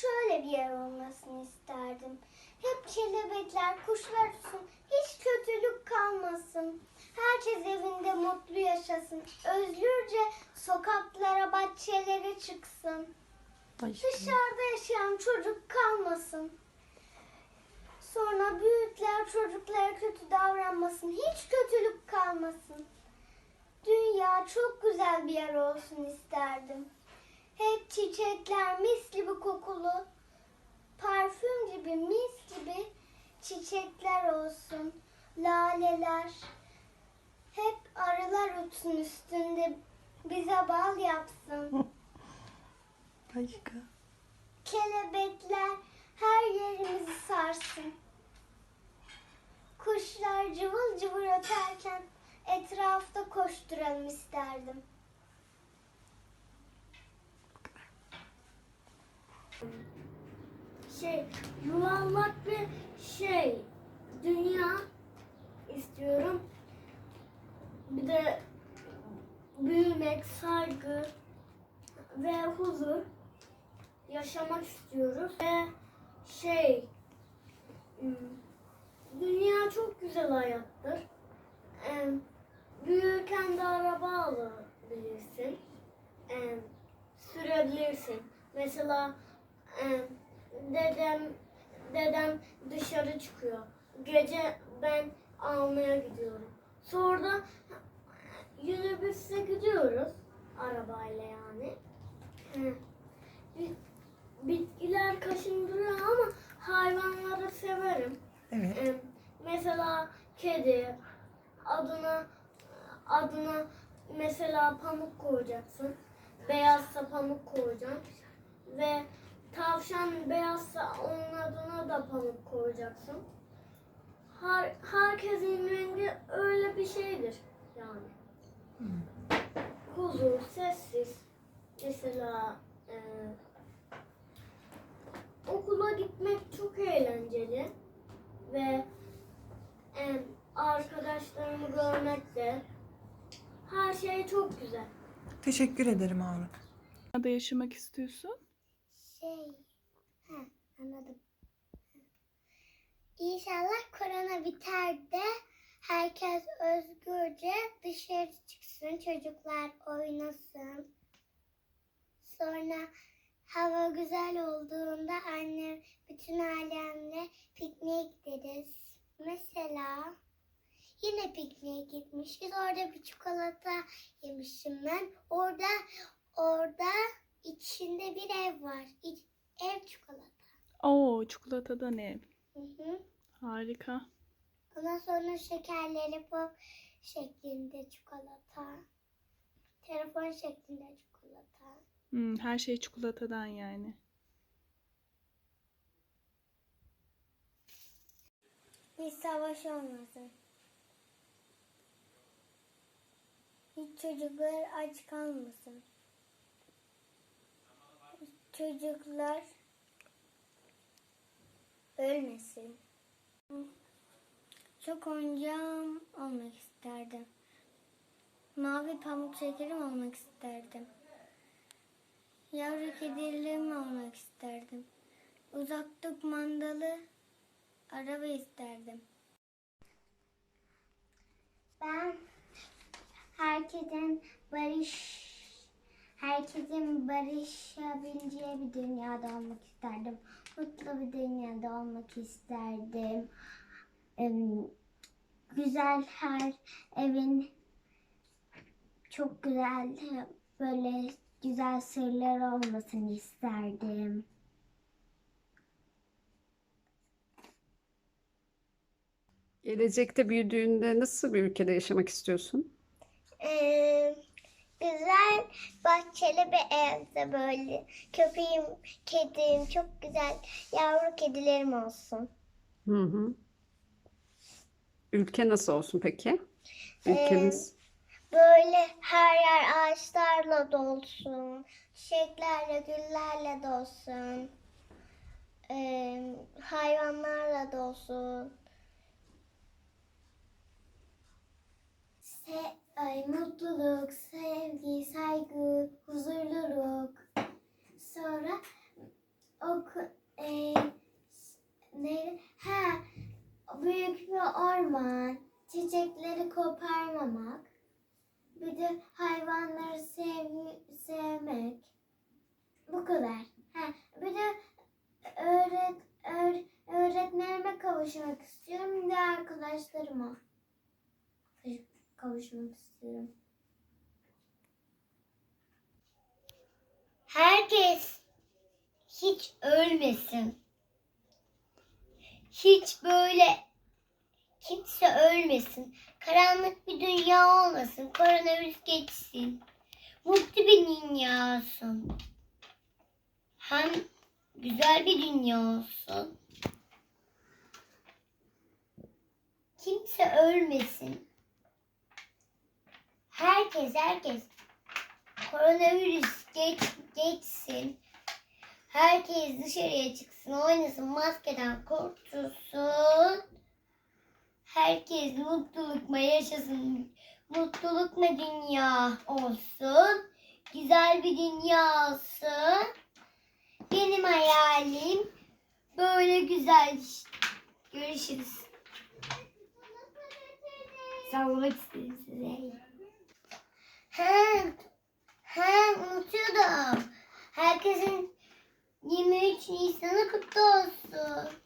şöyle bir yer olmasını isterdim. Hep kelebekler, kuşlar uçsun, hiç kötülük kalmasın. Herkes evinde mutlu yaşasın. Özgürce sokaklara, bahçelere çıksın. Dışarıda yaşayan çocuk kalmasın. Sonra büyükler çocuklara kötü davranmasın. Hiç kötülük kalmasın. Dünya çok güzel bir yer olsun isterdim. Hep çiçekler mis gibi kokulu, parfüm gibi mis gibi çiçekler olsun. Laleler, hep arılar uçsun üstünde bize bal yapsın. Başka. Kelebekler her yerimizi sarsın. Kuşlar cıvıl cıvıl öterken etrafta koşturalım isterdim. Şey yuvarlak bir şey dünya istiyorum. Bir de büyümek, saygı ve huzur yaşamak istiyoruz. Ve şey hmm, dünya çok güzel hayattır. Büyürken de araba alabilirsin. Sürebilirsin. Mesela dedem dedem dışarı çıkıyor. Gece ben almaya gidiyorum. Sonra minibüse gidiyoruz arabayla yani. Bi- Bitkiler kaşındırıyor ama hayvanları severim. Evet. Ee, Mesela kedi adına adına mesela pamuk koyacaksın. Beyazsa pamuk koyacaksın. Ve tavşan beyazsa onun adına da pamuk koyacaksın. Her, herkesin rengi öyle bir şeydir yani. Huzur, sessiz. Mesela e, okula gitmek çok eğlenceli ve e, arkadaşlarımı görmek de her şey çok güzel. Teşekkür ederim Avru. Nerede yaşamak istiyorsun? Şey, ha, anladım. İnşallah korona biter de herkes özgürce dışarı çıksın, çocuklar oynasın. Sonra hava güzel olduğunda annem bütün ailemle pikniğe gideriz. Mesela yine pikniğe gitmişiz. Orada bir çikolata yemişim ben. Orada orada içinde bir ev var. İç- ev çikolata. Oo, çikolatadan ev. Hı hı. Harika. Ondan sonra şekerleri pop şeklinde çikolata. Telefon şeklinde çikolata. Hmm, her şey çikolatadan yani. Bir savaş olmasın. Hiç çocuklar aç kalmasın. Çocuklar ölmesin. Çok oyuncağım olmak isterdim. Mavi pamuk şekerim olmak isterdim. Yavru kedilerim olmak isterdim. Uzaklık mandalı araba isterdim. Ben herkesin barış herkesin barışabileceği bir dünyada olmak isterdim. Mutlu bir dünyada olmak isterdim. Güzel her evin çok güzel böyle güzel sırlar olmasını isterdim. Gelecekte büyüdüğünde nasıl bir ülkede yaşamak istiyorsun? Ee, güzel bahçeli bir evde böyle köpeğim, kedim, çok güzel yavru kedilerim olsun. Hı hı. Ülke nasıl olsun peki? Ülkemiz. Böyle her yer ağaçlarla dolsun, çiçeklerle, güllerle dolsun, ee, hayvanlarla dolsun. se ay, mutluluk, sevgi, saygı, huzurluluk. Sonra oku, e, ne, ha, büyük bir orman, çiçekleri koparmamak, bir de hayvanları sev, sevmek. Bu kadar. Ha, bir de öğret, öğret, öğretmenime kavuşmak istiyorum, bir de arkadaşlarıma kavuşmak istiyorum. Herkes hiç ölmesin. Hiç böyle kimse ölmesin. Karanlık bir dünya olmasın. Koronavirüs geçsin. Mutlu bir dünya olsun. Hem güzel bir dünya olsun. Kimse ölmesin. Herkes herkes koronavirüs geç, geçsin. Herkes dışarıya çıksın, oynasın, maskeden kurtulsun. Herkes mutlulukla yaşasın. Mutlulukla dünya olsun. Güzel bir dünya olsun. Benim hayalim böyle güzel. Görüşürüz. Sağlamak istedim size. Ha, ha unutuyordum. Herkesin 23 Nisan'ı kutlu olsun.